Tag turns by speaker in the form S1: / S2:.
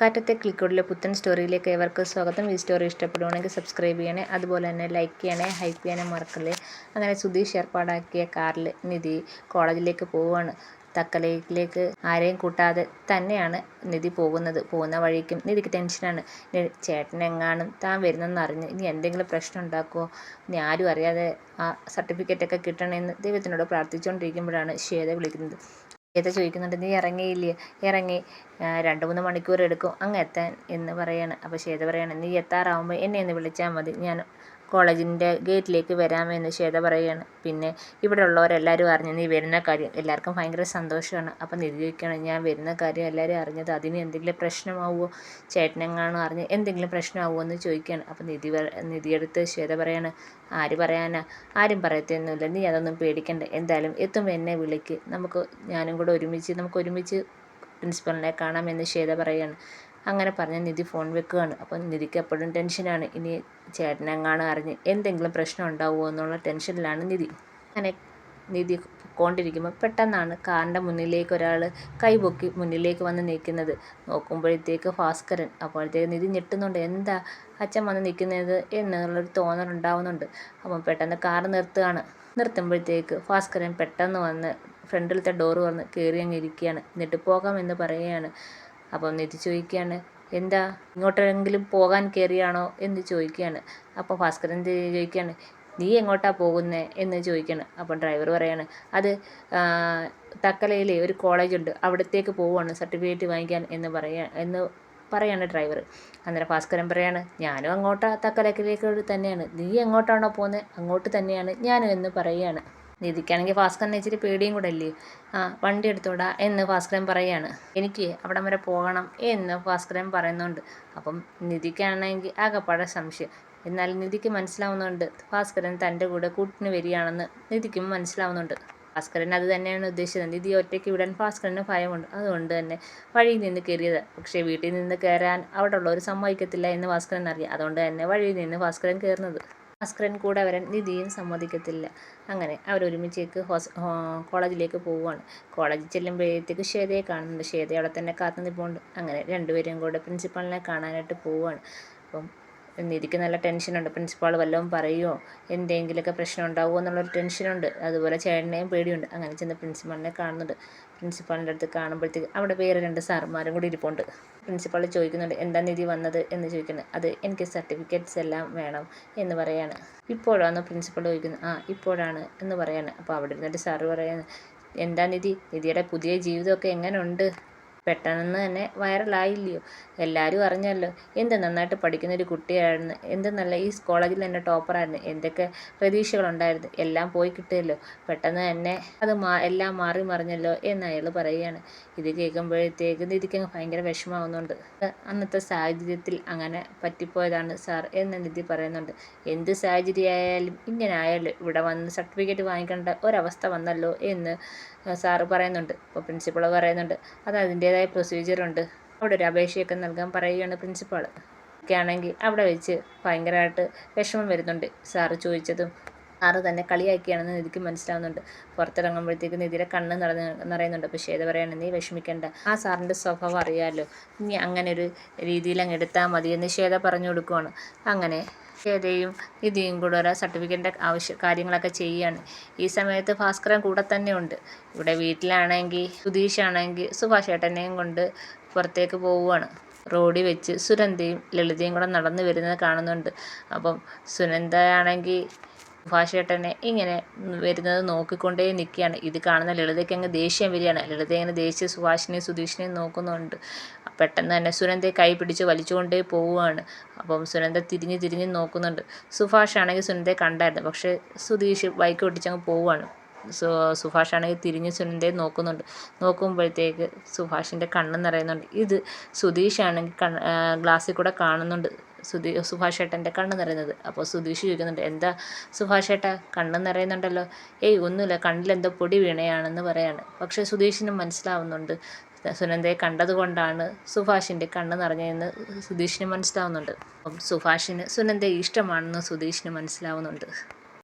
S1: കാറ്റത്തെ ക്ലിക്കോഡിലെ പുത്തൻ സ്റ്റോറിയിലേക്ക് ഏവർക്ക് സ്വാഗതം. ഈ സ്റ്റോറി ഇഷ്ടപ്പെടുവാണെങ്കിൽ സബ്സ്ക്രൈബ് ചെയ്യണേ അതുപോലെ തന്നെ ലൈക്ക് ചെയ്യണേ ഹൈപ്പ് ചെയ്യണേ മറക്കല്ലേ. അങ്ങനെ സുധീഷ് ഏർപ്പാടാക്കിയ കാറിൽ നിധി കോളേജിലേക്ക് പോവുകയാണ് തക്കലയിലേക്ക് ആരെയും കൂട്ടാതെ തന്നെയാണ് നിധി പോകുന്നത്. പോകുന്ന വഴിക്കും നിധിക്ക് ടെൻഷനാണ് ചേട്ടനെങ്ങാനും താൻ വരുന്നെന്ന് അറിഞ്ഞ് ഇനി എന്തെങ്കിലും പ്രശ്നം ഉണ്ടാക്കുമോ ഇനി ആരും അറിയാതെ ആ സർട്ടിഫിക്കറ്റൊക്കെ കിട്ടണമെന്ന് ദൈവത്തിനോട് പ്രാർത്ഥിച്ചുകൊണ്ടിരിക്കുമ്പോഴാണ് ശ്വേത വിളിക്കുന്നത്. ശ്വേത ചോദിക്കുന്നുണ്ട് നീ ഇറങ്ങിയില്ലേ? ഇറങ്ങി രണ്ട് മൂന്ന് മണിക്കൂർ എടുക്കും അങ്ങ് എത്താൻ എന്ന് പറയാണ്. അപ്പോൾ ശ്വേത പറയാണ് നീ എത്താറാവുമ്പോൾ എന്നെ ഒന്ന് വിളിച്ചാൽ മതി ഞാൻ കോളേജിന്റെ ഗേറ്റിലേക്ക് വരാമെന്ന് ശ്വേത പറയുകയാണ്. പിന്നെ ഇവിടെ ഉള്ളവരെല്ലാവരും അറിഞ്ഞു നീ വരുന്ന കാര്യം എല്ലാവർക്കും ഭയങ്കര സന്തോഷമാണ്. അപ്പം നിധി ചോദിക്കുകയാണ് ഞാൻ വരുന്ന കാര്യം എല്ലാവരും അറിഞ്ഞത് അതിന് എന്തെങ്കിലും പ്രശ്നമാവുമോ? ചേട്ടനെങ്ങാണോ അറിഞ്ഞ് എന്തെങ്കിലും പ്രശ്നമാവുമോ എന്ന് ചോദിക്കുകയാണ്. അപ്പം നിധി നിധിയെടുത്ത് ശ്വേത പറയാണ് ആര് പറയാനാ? ആരും പറയത്തൊന്നുമില്ല നീ അതൊന്നും പേടിക്കണ്ട. എന്തായാലും എത്തുമ്പോൾ എന്നെ വിളിക്ക്. നമുക്ക് ഞാനും കൂടെ ഒരുമിച്ച് നമുക്ക് ഒരുമിച്ച് പ്രിൻസിപ്പലിനെ കാണാമെന്ന് ശ്വേത പറയുകയാണ് അങ്ങനെ പറഞ്ഞ് നിധി ഫോൺ വെക്കുകയാണ്. അപ്പം നിധിക്ക് എപ്പോഴും ടെൻഷനാണ് ഇനി ചേട്ടനെങ്ങാണ് അറിഞ്ഞ് എന്തെങ്കിലും പ്രശ്നം ഉണ്ടാവുമോ എന്നുള്ള ടെൻഷനിലാണ് നിധി. അങ്ങനെ നിധി പൊക്കോണ്ടിരിക്കുമ്പോൾ പെട്ടെന്നാണ് കാറിന്റെ മുന്നിലേക്ക് ഒരാൾ കൈപൊക്കി മുന്നിലേക്ക് വന്ന് നിൽക്കുന്നത്. നോക്കുമ്പോഴത്തേക്ക് ഭാസ്കരൻ അപ്പോഴത്തേക്ക് നിധി ഞെട്ടുന്നുണ്ട്. എന്താ അച്ഛൻ വന്ന് നിൽക്കുന്നത് എന്നുള്ളൊരു തോന്നലുണ്ടാവുന്നുണ്ട് അപ്പം പെട്ടെന്ന് കാർ നിർത്തുകയാണ്. നിർത്തുമ്പോഴത്തേക്ക് ഭാസ്കരൻ പെട്ടെന്ന് വന്ന് ഫ്രണ്ടിലത്തെ ഡോറ് വന്ന് കയറി അങ്ങ് ഇരിക്കുകയാണ്. എന്നിട്ട് പോകാമെന്ന് പറയുകയാണ്. അപ്പം നിധി ചോദിക്കുകയാണ് എന്താ ഇങ്ങോട്ടെങ്കിലും പോകാൻ കയറിയാണോ? എന്ന് ചോദിക്കുകയാണ്. അപ്പോൾ ഭാസ്കരൻ ചോദിക്കുകയാണ് നീ എങ്ങോട്ടാ പോകുന്നത് എന്ന് ചോദിക്കുകയാണ്. അപ്പം ഡ്രൈവർ പറയാണ് അത് തക്കലയിലെ ഒരു കോളേജുണ്ട് അവിടത്തേക്ക് പോവുകയാണ് സർട്ടിഫിക്കറ്റ് വാങ്ങിക്കാൻ എന്ന് പറയാ എന്ന് പറയാണ് ഡ്രൈവർ. അന്നേരം ഭാസ്കരൻ പറയാണ് ഞാനും അങ്ങോട്ടാ തക്കലക്കിലേക്ക് തന്നെയാണ് നീ എങ്ങോട്ടാണോ പോകുന്നത് അങ്ങോട്ട് തന്നെയാണ് ഞാനും എന്ന് പറയുകയാണ് നിധിക്കാണെങ്കിൽ ഭാസ്കരനെ ഇച്ചിരി പേടിയും കൂടെ അല്ലേ ആ വണ്ടി എടുത്തോടാ എന്ന് ഭാസ്കരൻ പറയാണ്. എനിക്ക് അവിടം വരെ പോകണം എന്ന് ഭാസ്കരൻ പറയുന്നുണ്ട്. അപ്പം നിധിക്കാണെങ്കിൽ ആകെപ്പാടെ സംശയം. എന്നാൽ നിധിക്ക് മനസ്സിലാവുന്നുണ്ട് ഭാസ്കരൻ തന്റെ കൂടെ കൂട്ടിന് വരികയാണെന്ന് നിധിക്കും മനസ്സിലാവുന്നുണ്ട്. ഭാസ്കരൻ അത് തന്നെയാണ് ഉദ്ദേശിച്ചത്. നിധി ഒറ്റയ്ക്ക് വിടാൻ ഭാസ്കരന് ഭയമുണ്ട്. അതുകൊണ്ട് തന്നെ വഴിയിൽ നിന്ന് കയറിയത്. പക്ഷേ വീട്ടിൽ നിന്ന് കയറാൻ അവിടെ ഉള്ളവർ സമ്മതിക്കത്തില്ല എന്ന് ഭാസ്കരൻ അറിയാം. അതുകൊണ്ട് തന്നെ വഴിയിൽ നിന്ന് ഭാസ്കരൻ കയറുന്നത്. ഭാസ്കരൻ കൂടെ വരാൻ നിധിയും സമ്മതിക്കത്തില്ല. അങ്ങനെ അവരൊരുമിച്ചേക്ക് ഹോസ് കോളേജിലേക്ക് പോവുകയാണ്. കോളേജിൽ ചെല്ലുമ്പോഴത്തേക്ക് ശ്വേതയെ കാണുന്നുണ്ട്. ശ്വേത അവിടെ തന്നെ കാത്തു നിൽപ്പുണ്ട് അങ്ങനെ രണ്ടുപേരും കൂടെ പ്രിൻസിപ്പാളിനെ കാണാനായിട്ട് പോവുകയാണ്. അപ്പം നിധിക്ക് നല്ല ടെൻഷനുണ്ട്. പ്രിൻസിപ്പാൾ വല്ലതും പറയുമോ എന്തെങ്കിലുമൊക്കെ പ്രശ്നം ഉണ്ടാവുമോ എന്നുള്ളൊരു ടെൻഷനുണ്ട്. അതുപോലെ ചേട്ടനെയും പേടിയുണ്ട്. അങ്ങനെ ചെന്ന് പ്രിൻസിപ്പാളിനെ കാണുന്നുണ്ട്. പ്രിൻസിപ്പാളിന്റെ അടുത്ത് കാണുമ്പോഴത്തേക്ക് അവിടെ വേറെ രണ്ട് സാർമാരും കൂടി ഇരിപ്പുണ്ട്. പ്രിൻസിപ്പാൾ ചോദിക്കുന്നുണ്ട് എന്താ നിധി വന്നത്? എന്ന് ചോദിക്കുന്നത് അത് എനിക്ക് സർട്ടിഫിക്കറ്റ്സ് എല്ലാം വേണം എന്ന് പറയാണ്. ഇപ്പോഴാണ്? പ്രിൻസിപ്പാൾ ചോദിക്കുന്നത് ആ ഇപ്പോഴാണ് എന്ന് പറയാണ്. അപ്പോൾ അവിടെ ഇരുന്നിട്ട് സാറ് പറയാണ് എന്താ നിധി? നിധിയുടെ പുതിയ ജീവിതമൊക്കെ എങ്ങനെയുണ്ട് പെട്ടെന്ന് തന്നെ വൈറലായില്ലയോ? എല്ലാവരും അറിഞ്ഞല്ലോ. എന്ത് നന്നായിട്ട് പഠിക്കുന്ന ഒരു കുട്ടിയായിരുന്നു. എന്ത് നല്ല ഈ കോളേജിൽ തന്നെ ടോപ്പറായിരുന്നു. എന്തൊക്കെ പ്രതീക്ഷകളുണ്ടായിരുന്നു. എല്ലാം പോയി കിട്ടുമല്ലോ. പെട്ടെന്ന് തന്നെ അത് മാ എല്ലാം മാറി മറിഞ്ഞല്ലോ എന്ന് അയാൾ പറയുകയാണ്. ഇത് കേൾക്കുമ്പോഴത്തേക്ക് നിധിക്ക് ഭയങ്കര വിഷമാവുന്നുണ്ട് അന്നത്തെ സാഹചര്യത്തിൽ അങ്ങനെ പറ്റിപ്പോയതാണ് സാർ എന്ന് നിധി പറയുന്നുണ്ട്. എന്ത് സാഹചര്യമായാലും ഇങ്ങനെ ആയാലും ഇവിടെ വന്ന് സർട്ടിഫിക്കറ്റ് വാങ്ങിക്കേണ്ട ഒരവസ്ഥ വന്നല്ലോ എന്ന് സാറ് പറയുന്നുണ്ട്. അപ്പോൾ പ്രിൻസിപ്പൾ പറയുന്നുണ്ട്. അത് അതിന്റേതായ പ്രൊസീജിയറുണ്ട് അവിടെ ഒരു അപേക്ഷയൊക്കെ നൽകാൻ പറയുകയാണ് പ്രിൻസിപ്പാൾ ഒക്കെ ആണെങ്കിൽ അവിടെ വെച്ച് ഭയങ്കരമായിട്ട് വിഷമം വരുന്നുണ്ട്. സാറ് ചോദിച്ചതും സാറ് തന്നെ കളിയാക്കിയാണെന്ന് നിധിക്ക് മനസ്സിലാവുന്നുണ്ട്. പുറത്തിറങ്ങുമ്പോഴത്തേക്ക് നിധിയുടെ കണ്ണ് നിറഞ്ഞ് നിറയുന്നുണ്ട്. പക്ഷേ ഏത് പറയാണ് നീ വിഷമിക്കേണ്ട. ആ സാറിന്റെ സ്വഭാവം അറിയാമല്ലോ ഇനി അങ്ങനെ ഒരു രീതിയിൽ അങ്ങ് എടുത്താൽ മതി എന്ന് ശ്വേത പറഞ്ഞു കൊടുക്കുവാണ്. അങ്ങനെ ശ്വേതയും നിധിയും കൂടെ ഓരോ സർട്ടിഫിക്കറ്റിന്റെ ആവശ്യ കാര്യങ്ങളൊക്കെ ചെയ്യുകയാണ്. ഈ സമയത്ത് ഭാസ്കരൻ കൂടെ തന്നെ ഉണ്ട്. ഇവിടെ വീട്ടിലാണെങ്കിൽ സുധീഷാണെങ്കിൽ സുഭാഷ് ഏട്ടനെയും കൊണ്ട് പുറത്തേക്ക് പോവുകയാണ് റോഡിൽ വെച്ച് സുനന്ദയും ലളിതയും കൂടെ നടന്നു വരുന്നത് കാണുന്നുണ്ട്. അപ്പം സുനന്ദയാണെങ്കിൽ സുഭാഷേട്ടനെ ഇങ്ങനെ വരുന്നത് നോക്കിക്കൊണ്ടേ നിൽക്കുകയാണ്. ഇത് കാണുന്ന ലളിതയ്ക്ക് അങ്ങ് ദേഷ്യം വരികയാണ്. ലളിത ഇങ്ങനെ ദേഷ്യം സുഭാഷിനെയും സുധീഷിനെയും നോക്കുന്നുണ്ട്. പെട്ടെന്ന് തന്നെ സുനന്ദയെ കൈ പിടിച്ച് വലിച്ചുകൊണ്ടേ പോവുകയാണ്. അപ്പം സുനന്ദ തിരിഞ്ഞ് തിരിഞ്ഞ് നോക്കുന്നുണ്ട്. സുഭാഷ് ആണെങ്കിൽ സുനന്ദയെ കണ്ടായിരുന്നു. പക്ഷേ സുധീഷ് ബൈക്ക് ഓടിച്ചങ്ങ് പോവുകയാണ്. സു സുഭാഷ് ആണെങ്കിൽ തിരിഞ്ഞ് സുനന്ദയെ നോക്കുന്നുണ്ട്. നോക്കുമ്പോഴത്തേക്ക് സുഭാഷിന്റെ കണ്ണ് നിറയുന്നുണ്ട്. ഇത് സുധീഷ് ആണെങ്കിൽ കണ്ണ് ഗ്ലാസ്സിൽ കൂടെ കാണുന്നുണ്ട്. സുധീ സുഭാഷ് ഏട്ടന്റെ കണ്ണ് നിറയുന്നത്. അപ്പോൾ സുധീഷ് ചോദിക്കുന്നുണ്ട് എന്താ സുഭാഷ് കണ്ണ് നിറയുന്നുണ്ടല്ലോ? ഏയ് ഒന്നുമില്ല കണ്ണിലെന്തോ പൊടി വീണയാണെന്ന് പറയാണ്. പക്ഷേ സുധീഷിനും മനസ്സിലാവുന്നുണ്ട് സുനന്ദയെ കണ്ടതുകൊണ്ടാണ് സുഭാഷിന്റെ കണ്ണ് നിറഞ്ഞതെന്ന് സുധീഷിന് മനസ്സിലാവുന്നുണ്ട്. അപ്പം സുഭാഷിന് സുനന്ദയെ ഇഷ്ടമാണെന്ന് സുധീഷിന് മനസ്സിലാവുന്നുണ്ട്.